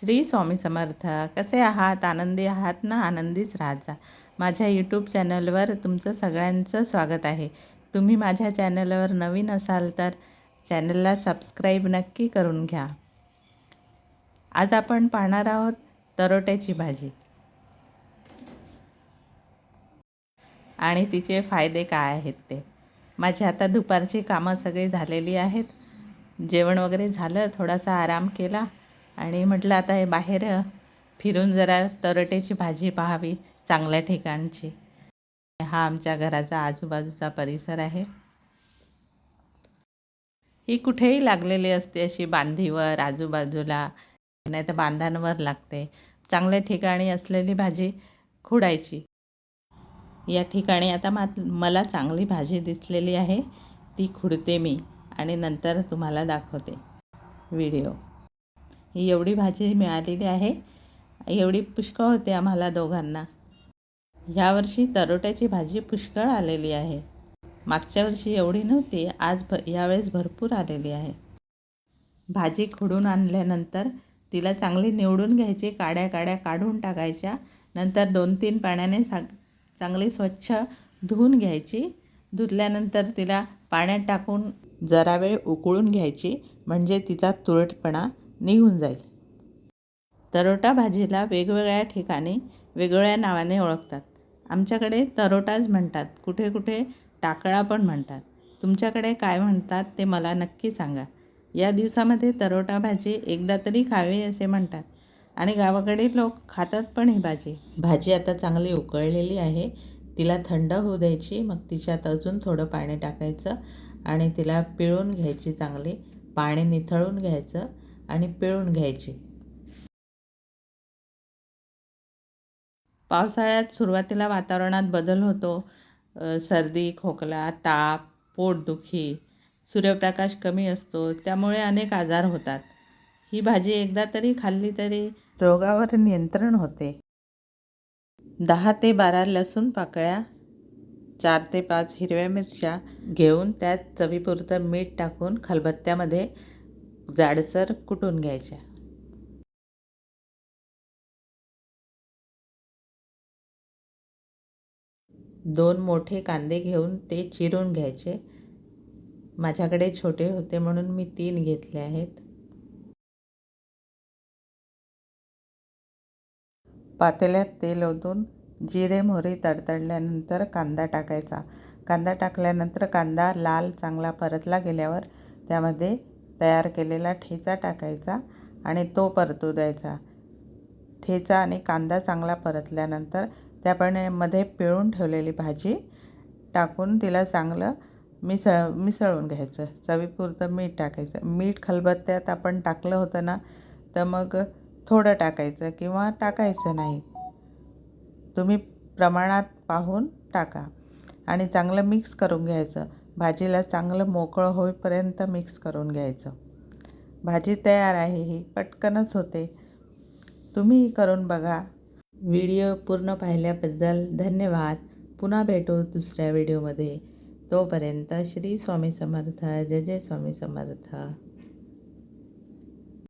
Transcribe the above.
श्री स्वामी समर्थ. कसे आहात? आनंदी आहात ना? आनंदीच राहत माझ्या यूट्यूब चॅनलवर तुमचं सगळ्यांचं स्वागत आहे. तुम्ही माझ्या चॅनलवर नवीन असाल तर चॅनलला सबस्क्राईब नक्की करून घ्या. आज आपण पाहणार आहोत तरोट्याची भाजी. आणि तिचे फायदे काय आहेत ते? माझी आता दुपारची कामं सगळी झालेली आहेत. जेवण वगैरे झालं थोडासा आराम केला. आणि म्हटलं आता हे बाहेर फिरून जरा तरटेची भाजी पाहावी चांगल्या ठिकाणची. हा आमच्या घराचा आजूबाजूचा परिसर आहे. ही कुठेही लागलेली असते अशी बांधीवर आजूबाजूला नाही तर बांधांवर लागते. चांगल्या ठिकाणी असलेली भाजी खुडायची. या ठिकाणी आता मात मला चांगली भाजी दिसलेली आहे. ती खुडते मी आणि नंतर तुम्हाला दाखवते. व्हिडिओ. ही एवढी भाजी मिळालेली आहे. एवढी पुष्कळ होते आम्हाला दोघांना. यावर्षी तरोट्याची भाजी पुष्कळ आलेली आहे. मागच्या वर्षी एवढी नव्हती आज भ यावेळेस भरपूर आलेली आहे. भाजी खुडून आणल्यानंतर तिला चांगली निवडून घ्यायची काड्या काड्या काढून टाकायच्या नंतर दोन तीन पाण्याने सा चांगली स्वच्छ धुवून घ्यायची धुतल्यानंतर तिला पाण्यात टाकून जरा वेळ उकळून घ्यायची म्हणजे तिचा तुरटपणा निघून जाईल. तरोटा भाजीला वेगवेगळ्या ठिकाणी वेगवेगळ्या नावाने ओळखतात. आमच्याकडे तरोटाच म्हणतात. कुठे कुठे टाकळा पण म्हणतात. तुमच्याकडे काय म्हणतात ते मला नक्की सांगा. या दिवसामध्ये तरोटा भाजी एकदा तरी खावी असे म्हणतात. आणि गावाकडे लोक खातात पण ही भाजी. भाजी आता चांगली उकळलेली आहे. तिला थंड होऊ द्यायची मग तिच्यात अजून थोडं पाणी टाकायचं आणि तिला पिळून घ्यायची चांगली. पाणी निथळून घ्यायचं. आणि पिळून घ्यायची. पावसाळ्यात सुरुवातीला वातावरणात बदल होतो. सर्दी खोकला ताप पोटदुखी सूर्यप्रकाश कमी असतो त्यामुळे अनेक आजार होतात. ही भाजी एकदा तरी खाल्ली तरी रोगावर नियंत्रण होते. दहा ते बारा लसूण पाकळ्या चार ते पाच हिरव्या मिरच्या घेऊन त्यात चवीपुरतं मीठ टाकून खलबत्त्यामध्ये जाडसर कुटून घ्यायच्या? दोन मोठे कांदे घेऊन ते चिरून घ्यायचे. माझ्याकडे छोटे होते म्हणून मी तीन घेतले आहेत. पातेल्यात तेल ओतून जिरे मोहरी तडतडल्यानंतर कांदा टाकायचा. कांदा टाकल्यानंतर कांदा लाल चांगला परतला गेल्यावर त्यामध्ये तयार केलेला ठेचा टाकायचा आणि तो परतू द्यायचा. ठेचा आणि कांदा चांगला परतल्यानंतर त्यामध्ये पिळून ठेवलेली भाजी टाकून तिला चांगलं मिसळ मिसळून घ्यायचं. चवीपुरतं मीठ टाकायचं. मीठ खलबत्त्यात आपण टाकलं होतं ना तर मग थोडं टाकायचं किंवा टाकायचं नाही. तुम्ही प्रमाणात पाहून टाका आणि चांगलं मिक्स करून घ्यायचं. भाजीला चांगलं मोकळं होईपर्यंत मिक्स करून घ्यायचं. भाजी तयार आहे ही पटकनच होते. तुम्हीही करून बघा. व्हिडिओ पूर्ण पाहिल्याबद्दल धन्यवाद. पुन्हा भेटू दुसऱ्या व्हिडिओमध्ये. तोपर्यंत श्री स्वामी समर्थ जय जय स्वामी समर्थ.